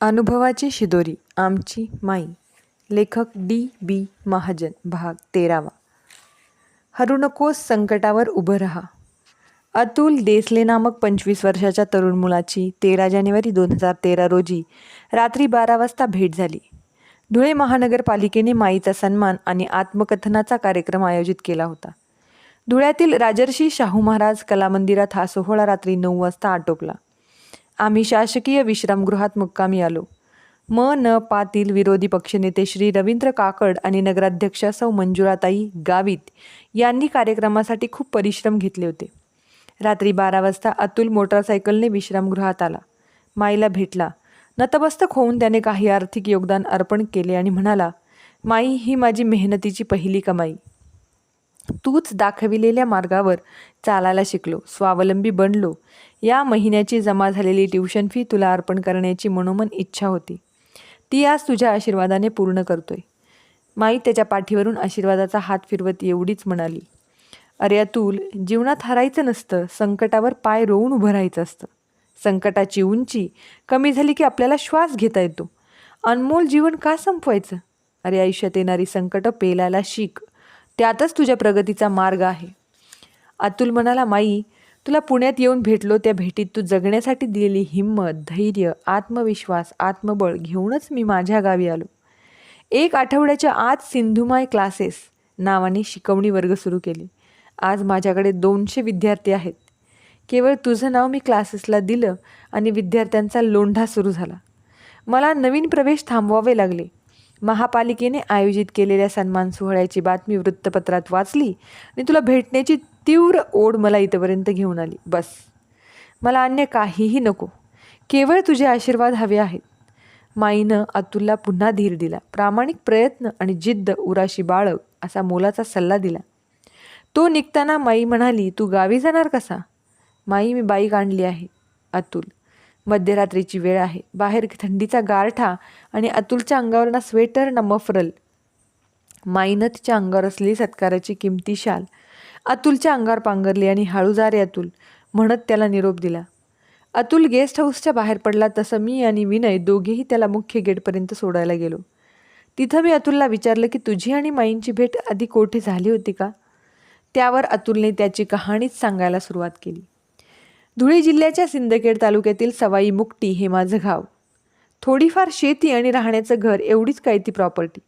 अनुभवाची शिदोरी आमची माई. लेखक डी. बी. महाजन भाग तेरावा. हरू नकोस संकटावर उभं रहा. अतुल देसले नामक पंचवीस वर्षाच्या तरुण मुलाची तेरा जानेवारी दोन हजार तेरा रोजी रात्री बारा वाजता भेट झाली. धुळे महानगरपालिकेने माईचा सन्मान आणि आत्मकथनाचा कार्यक्रम आयोजित केला होता. धुळ्यातील राजर्षी शाहू महाराज कला मंदिरात हा सोहळा रात्री नऊ वाजता आटोपला. आम्ही शासकीय विश्रामगृहात मुक्कामी आलो. म. न. पातील विरोधी पक्षनेते श्री रवींद्र काकड आणि नगराध्यक्षा सौ. मंजुळाताई गावित यांनी कार्यक्रमासाठी खूप परिश्रम घेतले होते. रात्री बारा वाजता अतुल मोटरसायकलने विश्रामगृहात आला. माईला भेटला. नतमस्तक होऊन त्याने काही आर्थिक योगदान अर्पण केले आणि म्हणाला माई ही माझी मेहनतीची पहिली कमाई. तूच दाखविलेल्या मार्गावर चालायला शिकलो स्वावलंबी बनलो. या महिन्याची जमा झालेली ट्युशन फी तुला अर्पण करण्याची मनोमन इच्छा होती. ती आज तुझ्या आशीर्वादाने पूर्ण करतोय. माई त्याच्या पाठीवरून आशीर्वादाचा हात फिरवत एवढीच म्हणाली अरे अतुल जीवनात हरायचं नसतं संकटावर पाय रोवून उभं राहायचं असतं. संकटाची उंची कमी झाली की आपल्याला श्वास घेता येतो. अनमोल जीवन का संपवायचं? अरे आयुष्यात येणारी संकटं पेलायला शिक. त्यातच तुझ्या प्रगतीचा मार्ग आहे. अतुल म्हणाला माई तुला पुण्यात येऊन भेटलो त्या भेटीत तू जगण्यासाठी दिलेली हिंमत धैर्य आत्मविश्वास आत्मबळ घेऊनच मी माझ्या गावी आलो. एक आठवड्याच्या आत सिंधुमाय क्लासेस नावाने शिकवणी वर्ग सुरू केले. आज माझ्याकडे दोनशे विद्यार्थी आहेत. केवळ तुझं नाव मी क्लासेसला दिलं आणि विद्यार्थ्यांचा लोंढा सुरू झाला. मला नवीन प्रवेश थांबवावे लागले. महापालिकेने आयोजित केलेल्या सन्मान सोहळ्याची बातमी वृत्तपत्रात वाचली आणि तुला भेटण्याची तीव्र ओढ मला इथंपर्यंत घेऊन आली. बस. मला अन्य काहीही नको. केवळ तुझे आशीर्वाद हवे आहेत. माईनं अतुलला पुन्हा धीर दिला. प्रामाणिक प्रयत्न आणि जिद्द उराशी बाळग असा मोलाचा सल्ला दिला. तो निघताना माई म्हणाली तू गावी जाणार कसा? माई मी बाईक आणली आहे. अतुल मध्यरात्रीची वेळ आहे. बाहेर थंडीचा गारठा आणि अतुलच्या अंगावर ना स्वेटर ना मफरल. माईनं तिच्या अंगावर असलेली सत्काराची किमती शाल. अतुलच्या अंगावर पांघरली आणि हाळूजारे अतुल म्हणत त्याला निरोप दिला. अतुल गेस्ट हाऊसच्या बाहेर पडला तसं मी आणि विनय दोघेही त्याला मुख्य गेटपर्यंत सोडायला गेलो. तिथं मी अतुलला विचारलं की तुझी आणि माईंची भेट आधी कोठे झाली होती का? त्यावर अतुलने त्याची कहाणीच सांगायला सुरुवात केली. धुळे जिल्ह्याच्या सिंदखेड तालुक्यातील सवाई मुक्टी हे माझं गाव. थोडीफार शेती आणि राहण्याचं घर एवढीच काय ती प्रॉपर्टी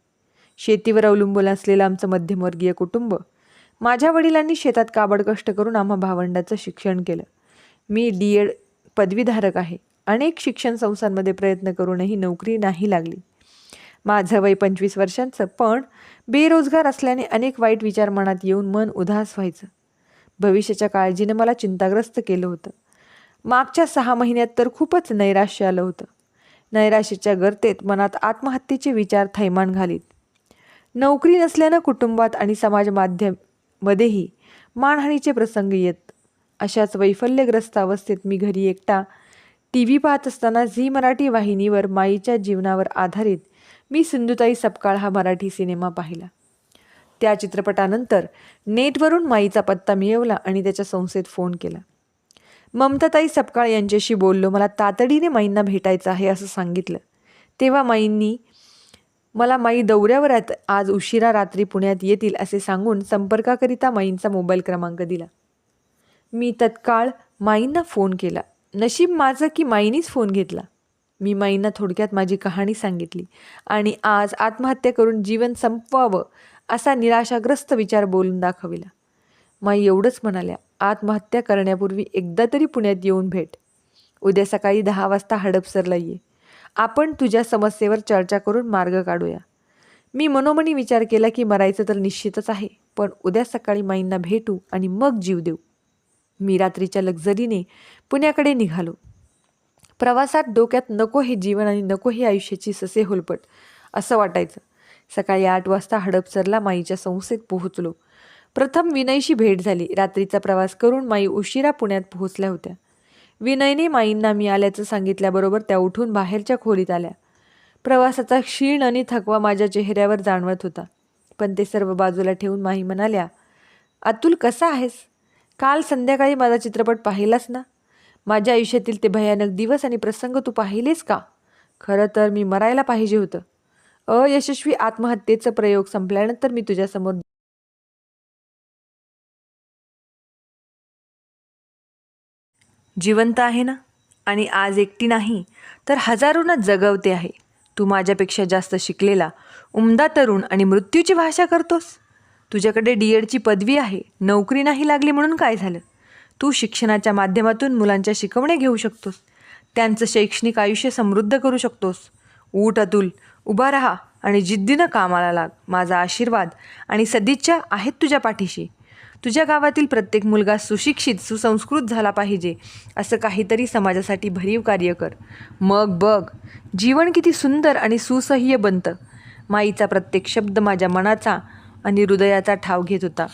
शेतीवर अवलंबून असलेलं आमचं मध्यमवर्गीय कुटुंब. माझ्या वडिलांनी शेतात काबड कष्ट करून आम्हा भावंडाचं शिक्षण केलं. मी डी एड पदवीधारक आहे. अनेक शिक्षण संस्थांमध्ये प्रयत्न करूनही नोकरी नाही लागली. माझं वय पंचवीस वर्षांचं पण बेरोजगार असल्याने अनेक वाईट विचार मनात येऊन मन उदास व्हायचं. भविष्याच्या काळजीनं मला चिंताग्रस्त केलं होतं. मागच्या सहा महिन्यात तर खूपच नैराश्य आलं होतं. नैराश्याच्या गर्तेत मनात आत्महत्येचे विचार थैमान घालीत. नोकरी नसल्यानं कुटुंबात आणि समाज माध्यममध्येही मानहानीचे प्रसंग येत. अशाच वैफल्यग्रस्त अवस्थेत मी घरी एकटा टी व्ही पाहत असताना झी मराठी वाहिनीवर माईच्या जीवनावर आधारित मी सिंधुताई सपकाळ हा मराठी सिनेमा पाहिला. त्या चित्रपटानंतर नेटवरून माईचा पत्ता मिळवला आणि त्याच्या संस्थेत फोन केला. ममताताई सपकाळ यांच्याशी बोललो मला तातडीने माईंना भेटायचं आहे असं सांगितलं. तेव्हा माईंनी मला माई दौऱ्यावर आज उशिरा रात्री पुण्यात येतील असे सांगून संपर्काकरिता माईंचा मोबाईल क्रमांक दिला. मी तत्काळ माईंना फोन केला. नशीब माझं की माईनीच फोन घेतला. मी माईंना थोडक्यात माझी कहाणी सांगितली आणि आज आत्महत्या करून जीवन संपवावं असा निराशाग्रस्त विचार बोलून दाखविला. माई एवढंच म्हणाल्या आत्महत्या करण्यापूर्वी एकदा तरी पुण्यात येऊन भेट. उद्या सकाळी दहा वाजता हडपसरला ये. आपण तुझ्या समस्येवर चर्चा करून मार्ग काढूया. मी मनोमनी विचार केला की मरायचं तर निश्चितच आहे पण उद्या सकाळी माईंना भेटू आणि मग जीव देऊ. मी रात्रीच्या लक्झरीने पुण्याकडे निघालो. प्रवासात डोक्यात नको हे जीवन आणि नको हे आयुष्याची ससे होलपट असं वाटायचं. सकाळी आठ वाजता हडपसरला माईच्या संस्थेत पोहोचलो. प्रथम विनयशी भेट झाली. रात्रीचा प्रवास करून माई उशिरा पुण्यात पोहोचल्या होत्या. विनयने माईंना मी आल्याचं सांगितल्याबरोबर त्या उठून बाहेरच्या खोलीत आल्या. प्रवासाचा क्षीण आणि थकवा माझ्या चेहऱ्यावर जाणवत होता. पण ते सर्व बाजूला ठेवून माई म्हणाल्या अतुल कसा आहेस? काल संध्याकाळी माझा चित्रपट पाहिलास ना? माझ्या आयुष्यातील ते भयानक दिवस आणि प्रसंग तू पाहिलेस का? खरं तर मी मरायला पाहिजे होतं. अयशस्वी आत्महत्येचा प्रयोग संपल्यानंतर मी तुझ्यासमोर जिवंत आहे ना? आणि आज एकटी नाही तर हजारोंना जगवते आहे. तू माझ्यापेक्षा जास्त शिकलेला उमदा तरुण आणि मृत्यूची भाषा करतोस. तुझ्याकडे डी एडची पदवी आहे नोकरी नाही लागली म्हणून काय झालं? तू शिक्षणाच्या माध्यमातून मुलांच्या शिकवणे घेऊ शकतोस. त्यांचं शैक्षणिक आयुष्य समृद्ध करू शकतोस. ऊट अतुल उभा राहा आणि जिद्दीनं कामाला लाग माझा आशीर्वाद आणि सदिच्छा आहेत तुझ्या पाठीशी. तुझ्या गावातील प्रत्येक मुलगा सुशिक्षित सुसंस्कृत झाला पाहिजे असं काहीतरी समाजासाठी भरीव कार्य कर. मग बघ जीवन किती सुंदर आणि सुसह्य बनतं. माईचा प्रत्येक शब्द माझ्या मनाचा आणि हृदयाचा ठाव घेत होता.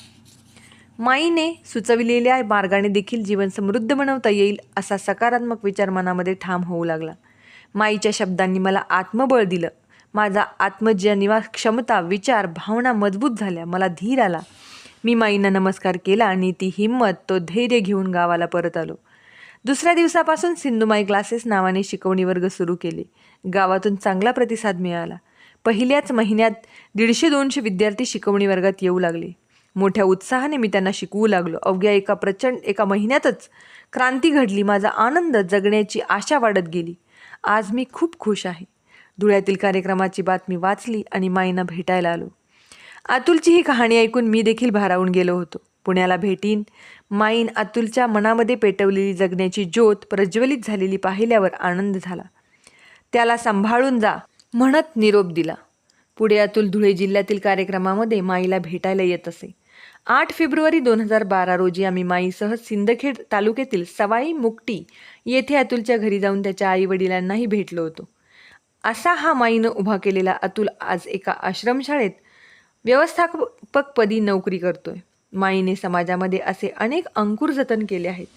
माईने सुचविलेल्या मार्गाने देखील जीवन समृद्ध बनवता येईल असा सकारात्मक विचार मनामध्ये ठाम होऊ लागला. माईच्या शब्दांनी मला आत्मबळ दिलं. माझा आत्मजानिवा क्षमता विचार भावना मजबूत झाल्या. मला धीर आला. मी माईंना नमस्कार केला आणि ती हिंमत तो धैर्य घेऊन गावाला परत आलो. दुसऱ्या दिवसापासून सिंधुमाई क्लासेस नावाने शिकवणी वर्ग सुरू केले. गावातून चांगला प्रतिसाद मिळाला. पहिल्याच महिन्यात दीडशे दोनशे विद्यार्थी शिकवणी वर्गात येऊ लागले. मोठ्या उत्साहाने मी त्यांना शिकवू लागलो. अवघ्या एका प्रचंड एका महिन्यातच क्रांती घडली. माझा आनंद जगण्याची आशा वाढत गेली. आज मी खूप खुश आहे. धुळ्यातील कार्यक्रमाची बातमी वाचली आणि माईंना भेटायला आलो. अतुलची ही कहाणी ऐकून मी देखील भारावून गेलो होतो. पुण्याला भेटीन माईन अतुलच्या मनामध्ये पेटवलेली जगण्याची ज्योत प्रज्वलित झालेली पाहिल्यावर आनंद झाला. त्याला सांभाळून जा म्हणत निरोप दिला. पुढे अतुल धुळे जिल्ह्यातील कार्यक्रमामध्ये माईला भेटायला येत असे. आठ फेब्रुवारी दोन हजार बारा रोजी आम्ही माईसह सिंदखेड तालुक्यातील सवाई मुक्टी येथे अतुलच्या घरी जाऊन त्याच्या आई वडिलांनाही भेटलो होतो. असा हा माईनं उभा केलेला अतुल आज एका आश्रमशाळेत व्यवस्थापकपदी नोकरी करतोय. माईने समाजामध्ये असे अनेक अंकुर जतन केले आहेत.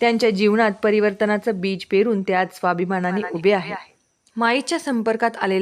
त्यांच्या जीवनात परिवर्तनाचं बीज पेरून ते आज स्वाभिमानाने उभे आहेत. माईच्या संपर्कात आलेल्या